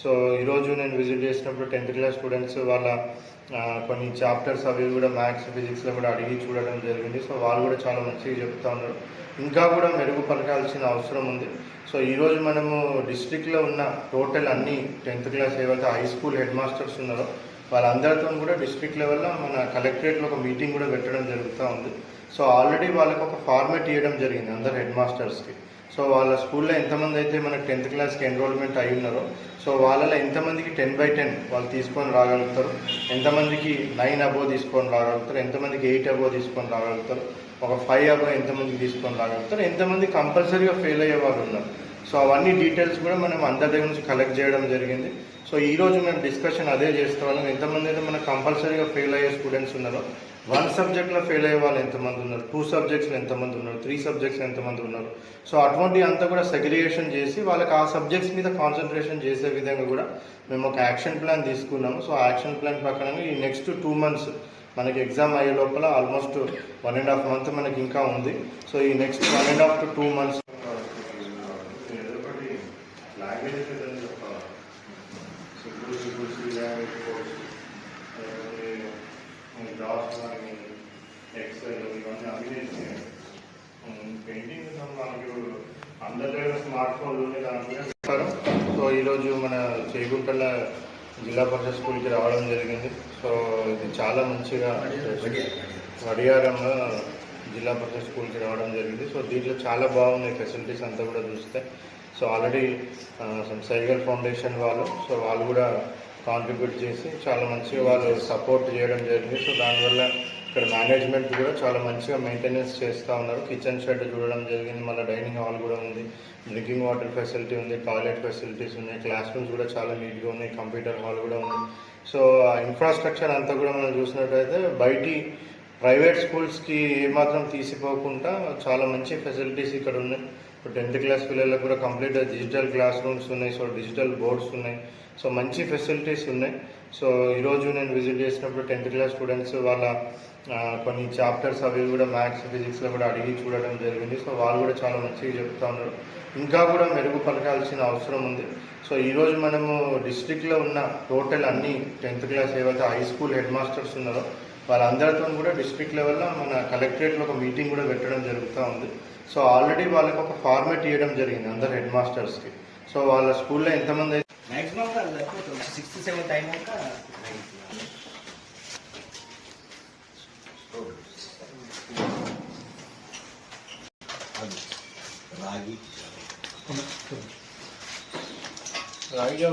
So ఈరోజు నేను visit చేసినప్పుడు టెన్త్ క్లాస్ స్టూడెంట్స్ వాళ్ళ కొన్ని చాప్టర్స్ అవి కూడా మ్యాథ్స్ ఫిజిక్స్లో కూడా అడిగి చూడడం జరిగింది. సో వాళ్ళు కూడా చాలా మంచిగా చెప్తా ఉన్నారు. ఇంకా కూడా మెరుగుపరచాల్సిన అవసరం ఉంది. సో ఈరోజు మనము డిస్ట్రిక్ట్లో ఉన్న టోటల్ అన్ని టెన్త్ క్లాస్ ఏవైతే హై స్కూల్ హెడ్ మాస్టర్స్ ఉన్నారో వాళ్ళందరితో కూడా డిస్ట్రిక్ట్ లెవెల్లో మన కలెక్టరేట్లో ఒక మీటింగ్ కూడా పెట్టడం జరుగుతూ ఉంది. సో ఆల్రెడీ వాళ్ళకి ఒక ఫార్మేట్ ఇవ్వడం జరిగింది అందరు హెడ్ మాస్టర్స్కి. సో వాళ్ళ స్కూల్లో ఎంతమంది అయితే మన టెన్త్ క్లాస్కి ఎన్రోల్మెంట్ అయి ఉన్నారో సో వాళ్ళలో ఎంతమందికి టెన్ బై టెన్ వాళ్ళు తీసుకొని రాగలుగుతారు ఎంతమందికి నైన్ అబో తీసుకొని రాగలుగుతారు ఎంతమందికి ఎయిట్ అబో తీసుకొని రాగలుగుతారు ఒక ఫైవ్ అబో ఎంతమందికి తీసుకొని రాగలుగుతారు ఎంతమంది కంపల్సరీగా ఫెయిల్ అయ్యే వాళ్ళు ఉన్నారు. సో అవన్నీ డీటెయిల్స్ కూడా మనం అందరి దగ్గర నుంచి కలెక్ట్ చేయడం జరిగింది. సో ఈ రోజు మేము డిస్కషన్ అదే చేసుకోవాలి ఎంతమంది అయితే మనం కంపల్సరీగా ఫెయిల్ అయ్యే స్టూడెంట్స్ ఉన్నారో వన్ సబ్జెక్ట్లో ఫెయిల్ అయ్యే వాళ్ళు ఎంతమంది ఉన్నారు? టూ సబ్జెక్ట్స్లో ఎంతమంది ఉన్నారు? త్రీ సబ్జెక్ట్స్ ఎంతమంది ఉన్నారు? సో అటువంటి అంతా కూడా సెగ్రిగేషన్ చేసి వాళ్ళకి ఆ సబ్జెక్ట్స్ మీద కాన్సన్ట్రేషన్ చేసే విధంగా కూడా మేము ఒక యాక్షన్ ప్లాన్ తీసుకున్నాము. సో యాక్షన్ ప్లాన్ ప్రకారంగా ఈ నెక్స్ట్ టూ మంత్స్ మనకి ఎగ్జామ్ అయ్యే లోపల almost one and half month మనకి ఇంకా ఉంది. సో ఈ next one and half to two months painting మనకి అందరి దగ్గర స్మార్ట్ ఫోన్లు ఉన్నాయి దాంట్లో సో ఈరోజు మన చేగుంటల జిల్లా పరిషత్ స్కూల్కి రావడం జరిగింది. సో ఇది చాలా మంచిగా వడియారంలో జిల్లా పరిషత్ స్కూల్కి రావడం జరిగింది. సో దీంట్లో చాలా బాగున్నాయి ఫెసిలిటీస్ అంతా కూడా చూస్తే. సో ఆల్రెడీ సైగల్ ఫౌండేషన్ వాళ్ళు సో వాళ్ళు కూడా కాంట్రిబ్యూట్ చేసి చాలా మంచిగా వాళ్ళు సపోర్ట్ చేయడం జరిగింది. సో దానివల్ల ఇక్కడ మేనేజ్మెంట్ కూడా చాలా మంచిగా మెయింటెనెన్స్ చేస్తూ ఉన్నారు. కిచెన్ షెడ్ చూడడం జరిగింది. మళ్ళీ డైనింగ్ హాల్ కూడా ఉంది. డ్రింకింగ్ వాటర్ ఫెసిలిటీ ఉంది. టాయిలెట్ ఫెసిలిటీస్ ఉన్నాయి. క్లాస్ రూమ్స్ కూడా చాలా నీట్గా ఉన్నాయి. కంప్యూటర్ హాల్ కూడా ఉంది. సో ఆ ఇన్ఫ్రాస్ట్రక్చర్ అంతా కూడా మనం చూసినట్టయితే బయటి ప్రైవేట్ స్కూల్స్కి ఏమాత్రం తీసిపోకుండా చాలా మంచి ఫెసిలిటీస్ ఇక్కడ ఉన్నాయి. ఇప్పుడు టెన్త్ క్లాస్ పిల్లలకు కూడా కంప్లీట్గా డిజిటల్ క్లాస్ రూమ్స్ ఉన్నాయి. సో డిజిటల్ బోర్డ్స్ ఉన్నాయి. సో మంచి ఫెసిలిటీస్ ఉన్నాయి. సో ఈరోజు నేను విజిట్ చేసినప్పుడు టెన్త్ క్లాస్ స్టూడెంట్స్ వాళ్ళ కొన్ని చాప్టర్స్ అవి కూడా మ్యాథ్స్ ఫిజిక్స్లో కూడా అడిగి చూడడం జరిగింది. సో వాళ్ళు కూడా చాలా మంచిగా చెప్తా ఉన్నారు. ఇంకా కూడా మెరుగుపరచాల్సిన అవసరం ఉంది. సో ఈరోజు మనము డిస్ట్రిక్ట్లో ఉన్న టోటల్ అన్ని టెన్త్ క్లాస్ ఏవైతే హై స్కూల్ హెడ్ మాస్టర్స్ ఉన్నారో వాళ్ళందరితో కూడా డిస్ట్రిక్ట్ లెవెల్లో మన కలెక్టరేట్లో ఒక మీటింగ్ కూడా పెట్టడం జరుగుతూ ఉంది. సో ఆల్రెడీ వాళ్ళకి ఒక ఫార్మేట్ ఇవ్వడం జరిగింది అందరు హెడ్ మాస్టర్స్కి. సో వాళ్ళ స్కూల్లో ఎంతమంది అయితే మ్యాక్సిమం సిక్స్త్ సెవెంత్ అయినాక రాగి. రాగి